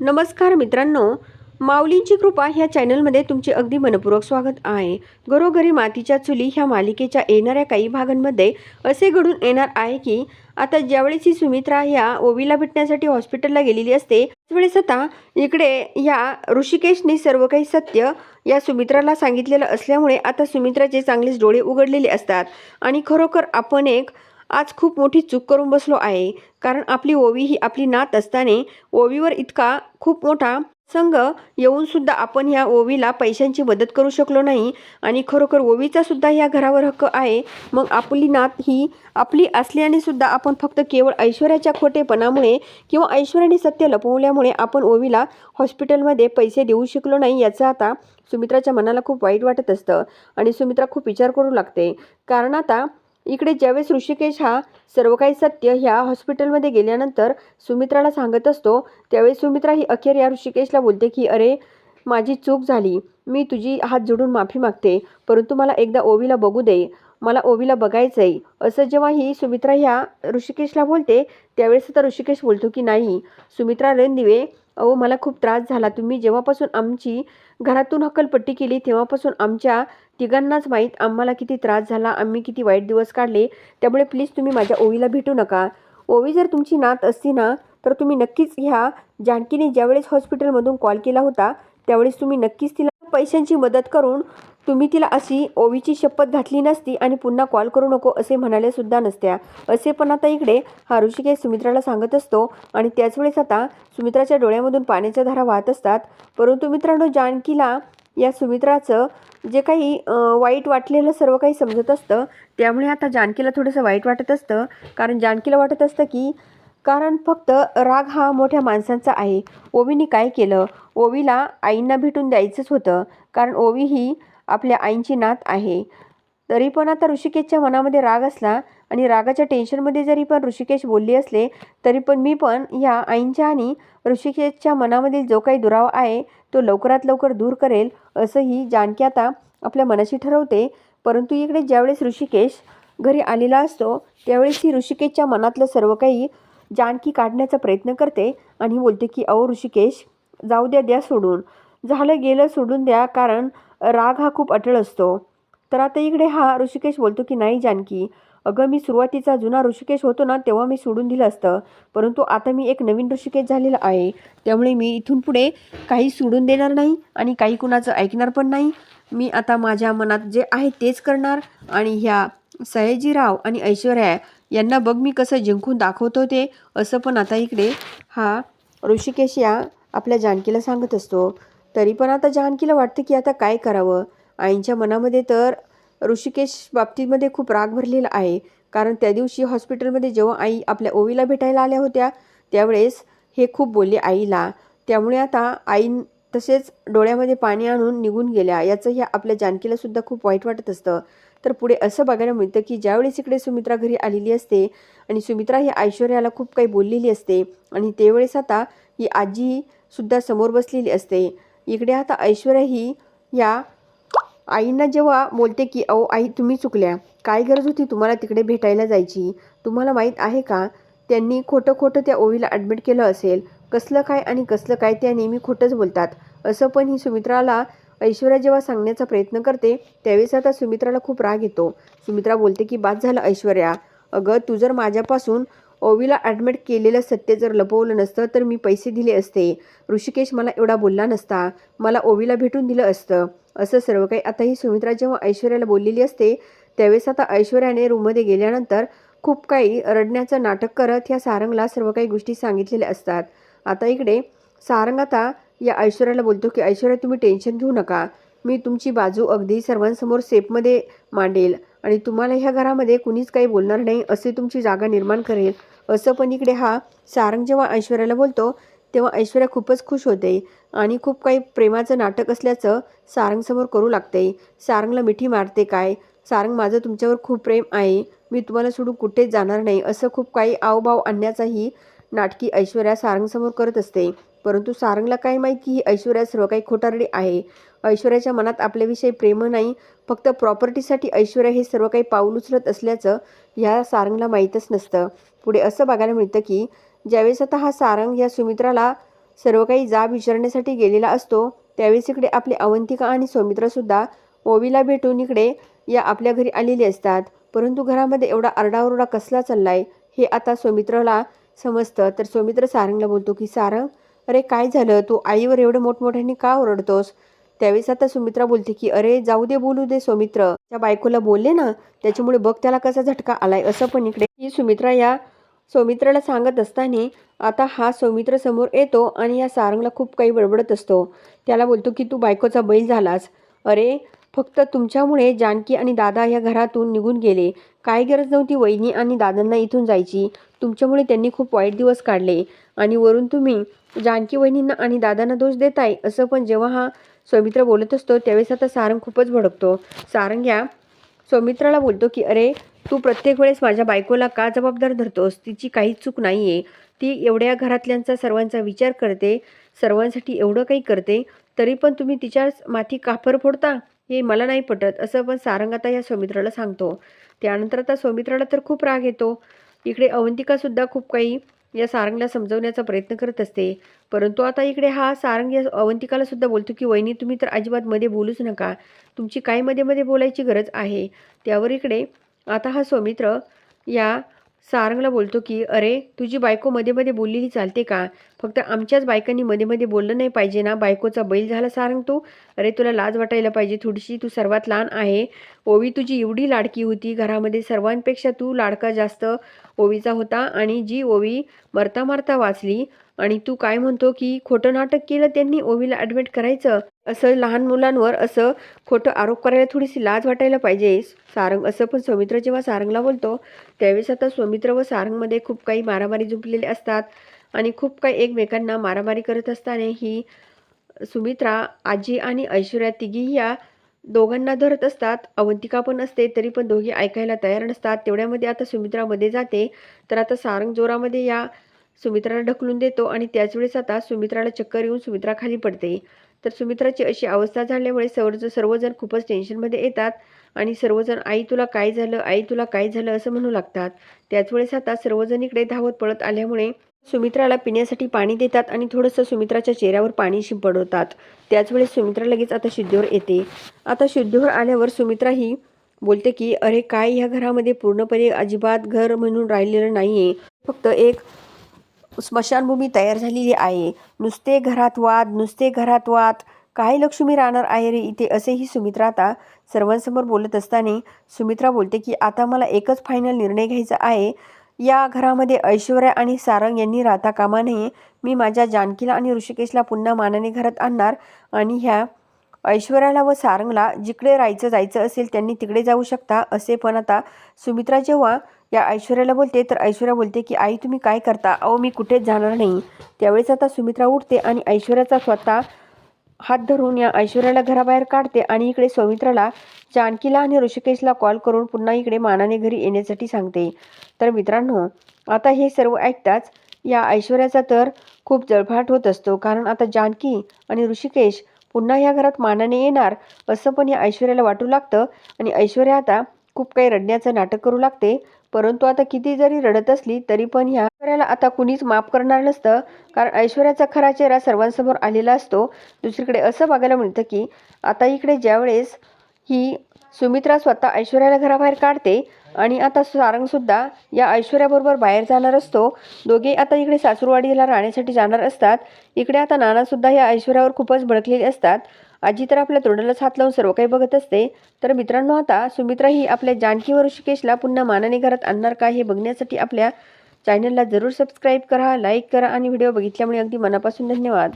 नमस्कार मित्रांनो माऊलींची कृपा ह्या चॅनलमध्ये तुमचे अगदी मनपूर्वक स्वागत आहे. घरोघरी मातीच्या चुली ह्या मालिकेच्या येणाऱ्या काही भागांमध्ये असे घडून येणार आहे की आता ज्यावेळेस ही सुमित्रा ह्या ओवीला भेटण्यासाठी हॉस्पिटलला गेलेली असते त्यावेळेस आता इकडे ह्या ऋषिकेशने सर्व काही सत्य या सुमित्राला सांगितलेलं असल्यामुळे आता सुमित्राचे चांगलेच डोळे उघडलेले असतात. आणि खरोखर आपण एक आज खूप मोठी चूक करून बसलो आहे. कारण आपली ओवी ही आपली नात असताना ओवीवर इतका खूप मोठा संघ येऊनसुद्धा आपण ह्या ओवीला पैशांची मदत करू शकलो नाही. आणि खरोखर ओवीचासुद्धा ह्या घरावर हक्क आहे. मग आपली नात ही आपली असल्याने सुद्धा आपण फक्त केवळ ऐश्वर्याच्या खोटेपणामुळे किंवा ऐश्वर्याने सत्य लपवल्यामुळे आपण ओवीला हॉस्पिटलमध्ये पैसे देऊ शकलो नाही याचा आता सुमित्राच्या मनाला खूप वाईट वाटत असतं. आणि सुमित्रा खूप विचार करू लागते. कारण आता इकडे ज्यावेळेस ऋषिकेश हा सर्व काही सत्य ह्या हॉस्पिटलमध्ये गेल्यानंतर सुमित्राला सांगत असतो त्यावेळेस सुमित्रा ही अखेर या ऋषिकेशला बोलते की अरे माझी चूक झाली. मी तुझी हात जोडून माफी मागते. परंतु मला एकदा ओवीला बघू दे. मला ओवीला बघायचं आहे असं जेव्हा ही सुमित्रा ह्या ऋषिकेशला बोलते त्यावेळेस तर ऋषिकेश बोलतो की नाही? सुमित्रा रणदिवे अहो मला खूप त्रास झाला. तुम्ही जेव्हापासून आमची घरातून हकलपट्टी केली तेव्हापासून आमच्या तिघांनाच माहीत आम्हाला किती त्रास झाला आम्ही किती वाईट दिवस काढले. त्यामुळे प्लीज तुम्ही माझ्या ओवीला भेटू नका. ओवी जर तुमची नात असती ना तर तुम्ही नक्कीच ह्या जानकीने ज्यावेळेस हॉस्पिटलमधून कॉल केला होता त्यावेळेस तुम्ही नक्कीच तिला पैशांची मदत करून तुम्ही तिला अशी ओवीची शपथ घातली नसती आणि पुन्हा कॉल करू नको असे म्हणाले सुद्धा नसत्या. असे पण आता इकडे हा ऋषिकेश सुमित्राला सांगत असतो आणि त्याच वेळेस आता सुमित्राच्या डोळ्यामधून पाण्याच्या धारा वाहत असतात. परंतु मित्रांनो जानकीला या सुमित्राचं जे काही वाईट वाटलेलं सर्व काही समजत असतं त्यामुळे आता जानकीला थोडंसं वाईट वाटत असतं. कारण जानकीला वाटत असतं की कारण फक्त राग हा मोठ्या माणसांचा आहे. ओवीने काय केलं? ओवीला आईंना भेटून द्यायचंच होतं. कारण ओवी ही आपल्या आईंची नात आहे. तरी पण आता ऋषिकेशच्या मनामध्ये राग असला आणि रागाच्या टेन्शनमध्ये जरी पण ऋषिकेश बोलले असले तरी पण मी पण ह्या आईंच्या आणि ऋषिकेशच्या मनामधील जो काही दुरावा आहे तो लवकरात लवकर दूर करेल असंही जानकी आता आपल्या मनाशी ठरवते. परंतु इकडे ज्यावेळेस ऋषिकेश घरी आलेला असतो त्यावेळेस ही ऋषिकेशच्या मनातलं सर्व काही जानकी काढण्याचा प्रयत्न करते आणि बोलते की अहो ऋषिकेश जाऊ द्या द्या सोडून. झालं गेलं सोडून द्या कारण राग हा खूप अटळ असतो. तर आता इकडे हा ऋषिकेश बोलतो की नाही जानकी अगं मी सुरुवातीचा जुना ऋषिकेश होतो ना तेव्हा मी सोडून दिलं असतं. परंतु आता मी एक नवीन ऋषिकेश झालेला आहे. त्यामुळे मी इथून पुढे काही सोडून देणार नाही आणि काही कुणाचं ऐकणार पण नाही. मी आता माझ्या मनात जे आहे तेच करणार आणि ह्या सयाजीराव आणि ऐश्वर्या यांना बघ मी कसं जिंकून दाखवतो ते असं पण आता इकडे हा ऋषिकेश या आपल्या जानकीला सांगत असतो. तरी पण आता जानकीला वाटतं की आता काय करावं? आईंच्या मनामध्ये तर ऋषिकेश बाबतीमध्ये खूप राग भरलेला आहे. कारण त्या दिवशी हॉस्पिटलमध्ये जेव्हा आई आपल्या ओवीला भेटायला आल्या होत्या त्यावेळेस हे खूप बोलले आईला. त्यामुळे आता आई तसेच डोळ्यामध्ये पाणी आणून निघून गेल्या. याचं ह्या आपल्या जानकीला सुद्धा खूप वाईट वाटत असतं. तर पुढे असं बघायला मिळतं की ज्यावेळेस इकडे सुमित्रा घरी आलेली असते आणि सुमित्रा ही ऐश्वर्याला खूप काही बोललेली असते आणि त्यावेळेस आता ही आजी सुद्धा समोर बसलेली असते. इकडे आता ऐश्वर्या ही या आईंना जेव्हा बोलते की अहो आई तुम्ही चुकल्या. काय गरज होती तुम्हाला तिकडे भेटायला जायची? तुम्हाला माहीत आहे का? त्यांनी खोटं खोटं त्या ओवीला ॲडमिट केलं असेल. कसलं काय आणि कसलं काय त्या नेहमी खोटंच बोलतात. असं पण ही सुमित्राला ऐश्वर्या जेव्हा सांगण्याचा प्रयत्न करते त्यावेळेस आता सुमित्राला खूप राग येतो. सुमित्रा बोलते की बाद झालं ऐश्वर्या. अगं तू जर माझ्यापासून ओवीला ॲडमिट केलेलं सत्य जर लपवलं नसतं तर मी पैसे दिले असते. ऋषिकेश मला एवढा बोलला नसता. मला ओवीला भेटून दिलं असतं. असं सर्व काही आता ही सुमित्रा जेव्हा ऐश्वर्याला बोललेली असते त्यावेळेस आता ऐश्वर्याने रूममध्ये गेल्यानंतर खूप काही रडण्याचं नाटक करत ह्या सारंगला सर्व काही गोष्टी सांगितलेल्या असतात. आता इकडे सारंग आता या ऐश्वर्याला बोलतो की ऐश्वर्या तुम्ही टेन्शन घेऊ नका. मी तुमची बाजू अगदी सर्वांसमोर सेफमध्ये मांडेल. आणि तुम्हाला ह्या घरामध्ये कुणीच काही बोलणार नाही असे तुमची जागा निर्माण करेल. असं पण इकडे हा सारंग जेव्हा ऐश्वर्याला बोलतो तेव्हा ऐश्वर्या खूपच खुश होते आणि खूप काही प्रेमाचं नाटक असल्याचं सारंगसमोर करू लागते. सारंगला मिठी मारते काय? सारंग माझं तुमच्यावर खूप प्रेम आहे. मी तुम्हाला सोडून कुठेच जाणार नाही. असं खूप काही आवभाव आणण्याचाही नाटकी ऐश्वर्या सारंगसमोर करत असते. परंतु सारंगला काय माहिती की ही ऐश्वर्या सर्व काही खोटारडी आहे. ऐश्वर्याच्या मनात आपल्याविषयी प्रेम नाही फक्त प्रॉपर्टीसाठी ऐश्वर्या हे सर्व काही पाऊल उचलत असल्याचं ह्या सारंगला माहीतच नसतं. पुढे असं बघायला मिळतं की ज्यावेळेस आता हा सारंग या सुमित्राला सर्व काही जाब विचारण्यासाठी गेलेला असतो त्यावेळेस इकडे आपले अवंतिका आणि सौमित्रसुद्धा ओवीला भेटून इकडे या आपल्या घरी आलेली असतात. परंतु घरामध्ये एवढा आरडाओरडा कसला चाललाय हे आता सौमित्राला समजतं. तर सौमित्र सारंगला बोलतो की सारंग अरे काय झालं? तू आईवर एवढं मोठमोठ्याने का ओरडतोस? त्यावेळेस आता सुमित्रा बोलते की अरे जाऊ दे बोलू दे सौमित्र. त्या बायकोला बोलले ना त्याच्यामुळे बघ त्याला कसा झटका आलाय. असं पण इकडे ही सुमित्रा या सौमित्राला सांगत असताना आता हा सौमित्र समोर येतो आणि या सारंगला खूप काही बडबडत असतो. त्याला बोलतो की तू बायकोचा बैल झालास. अरे फक्त तुमच्यामुळे जानकी आणि दादा या घरातून निघून गेले. काय गरज नव्हती वहिनी आणि दादांना इथून जायची. तुमच्यामुळे त्यांनी खूप वाईट दिवस काढले आणि वरून तुम्ही जानकी वहिनींना आणि दादांना दोष देताय असं पण जेव्हा हा सौमित्र बोलत असतो त्यावेळेस आता सारंग खूपच भडकतो. सारंग या सौमित्राला बोलतो की अरे तू प्रत्येक वेळेस माझ्या बायकोला का जबाबदार धरतोस? तिची काहीच चूक नाही आहे ती एवढ्या घरातल्यांचा सर्वांचा विचार करते सर्वांसाठी एवढं काही करते तरी पण तुम्ही तिच्या माथी काफर फोडता? हे मला नाही पटत असं पण सारंग आता या सौमित्राला सांगतो. त्यानंतर आता सौमित्राला तर खूप राग येतो. इकडे अवंतिकासुद्धा खूप काही या सारंगला समजवण्याचा प्रयत्न करत असते. परंतु आता इकडे हा सारंग या अवंतिकाला सुद्धा बोलतो की वहिनी तुम्ही तर अजिबात मध्ये बोलूच नका. तुमची काय मध्ये मध्ये बोलायची गरज आहे? त्यावर इकडे आता हा सौमित्र या सारंगला बोलतो की अरे तुझी बायको मध्ये मध्ये ही चालते का? फक्त आमच्याच बायकांनी मध्ये मध्ये बोललं नाही पाहिजे ना. बायकोचा बैल झाला सारंग तू. अरे तुला लाज वाटायला पाहिजे. थोडीशी तू सर्वात लहान आहे. ओवी तुझी एवढी लाडकी होती. घरामध्ये सर्वांपेक्षा तू लाडका जास्त ओवीचा होता आणि जी ओवी मरता मरता वाचली आणि तू काय म्हणतो की खोटं नाटक केलं त्यांनी ओवीला ॲडमिट करायचं. असं लहान मुलांवर असं खोटं आरोप करायला थोडीशी लाज वाटायला पाहिजे. सारंग असं पण सौमित्र जेव्हा सारंगला बोलतो त्यावेळेस आता सौमित्र व सारंगमध्ये खूप काही मारामारी झुंपलेले असतात. आणि खूप काही एकमेकांना मारामारी करत असताना ही सुमित्रा आजी आणि ऐश्वर्या तिघी या दोघांना धरत असतात. अवंतिका पण असते तरी पण दोघी ऐकायला तयार नसतात. तेवढ्यामध्ये आता सुमित्रामध्ये जाते. तर आता सारंग जोरामध्ये या सुमित्राला ढकलून देतो आणि त्याच वेळेस आता सुमित्राला चक्कर येऊन सुमित्रा खाली पडते. तर सुमित्राची अशी अवस्था झाल्यामुळे सर्वज सर्वजण खूपच टेन्शनमध्ये येतात आणि सर्वजण आई तुला काय झालं? आई तुला काय झालं? असं म्हणू लागतात. त्याच वेळेस आता सर्वजण इकडे धावत पळत आल्यामुळे सुमित्राला पिण्यासाठी पाणी देतात आणि थोडंसं सुमित्राच्या चेहऱ्यावर पाणी शिंपडवतात त्याचवेळेस सुमित्रा लगेच आता शुद्धीवर येते. आता शुद्धीवर आल्यावर सुमित्रा ही बोलते की अरे काय ह्या घरामध्ये पूर्णपणे अजिबात घर म्हणून राहिलेलं नाही आहे फक्त एक स्मशानभूमी तयार झालेली आहे. नुसते घरात वाद नुसते घरात वाद. काय लक्ष्मी राहणार आहे रे इथे? असेही सुमित्रा आता सर्वांसमोर बोलत असताना सुमित्रा बोलते की आता मला एकच फायनल निर्णय घ्यायचा आहे. या घरामध्ये ऐश्वर्या आणि सारंग यांनी राहता कामा नये. मी माझ्या जानकीला आणि ऋषिकेशला पुन्हा मानाने घरात आणणार आणि ह्या ऐश्वर्याला व सारंगला जिकडे राहायचं जायचं असेल त्यांनी तिकडे जाऊ शकता असे पण आता सुमित्रा जेव्हा या ऐश्वर्याला बोलते तर ऐश्वर्या बोलते की आई तुम्ही काय करता? अहो मी कुठेच जाणार नाही. त्यावेळेस आता सुमित्रा उठते आणि ऐश्वर्याचा स्वतः हात धरून या ऐश्वर्याला घराबाहेर काढते आणि इकडे सौमित्राला जानकीला आणि ऋषिकेशला कॉल करून पुन्हा इकडे मानाने घरी येण्यासाठी सांगते. तर मित्रांनो आता हे सर्व ऐकताच या ऐश्वर्याचा तर खूप जळफाट होत असतो. कारण आता जानकी आणि ऋषिकेश पुन्हा या घरात मानाने येणार असं पण या ऐश्वर्याला वाटू लागतं. आणि ऐश्वर्या आता खूप काही रडण्याचं नाटक करू लागते. परंतु आता किती जरी रडत असली तरी पण ह्या ऐश्वर्याला आता कुणीच माफ करणार नसतं. कारण ऐश्वर्याचा खरा चेहरा सर्वांसमोर आलेला असतो. दुसरीकडे असं बघायला मिळतं की आता इकडे ज्यावेळेस ही सुमित्रा स्वतः ऐश्वर्याला घराबाहेर काढते आणि आता सारंगसुद्धा या ऐश्वर्याबरोबर बाहेर जाणार असतो. दोघे आता इकडे सासूरवाडीला राहण्यासाठी जाणार असतात. इकडे आता नानासुद्धा या ऐश्वर्यावर खूपच भडकलेले असतात. आजी तर आपल्या तोंडालाच हात लावून सर्व काही बघत असते. तर मित्रांनो आता सुमित्रा ही आपल्या जानकी ऋषिकेशला पुन्हा मानाने घरात आणणार का हे बघण्यासाठी आपल्या चॅनलला जरूर सबस्क्राईब करा लाईक करा आणि व्हिडिओ बघितल्यामुळे अगदी मनापासून धन्यवाद.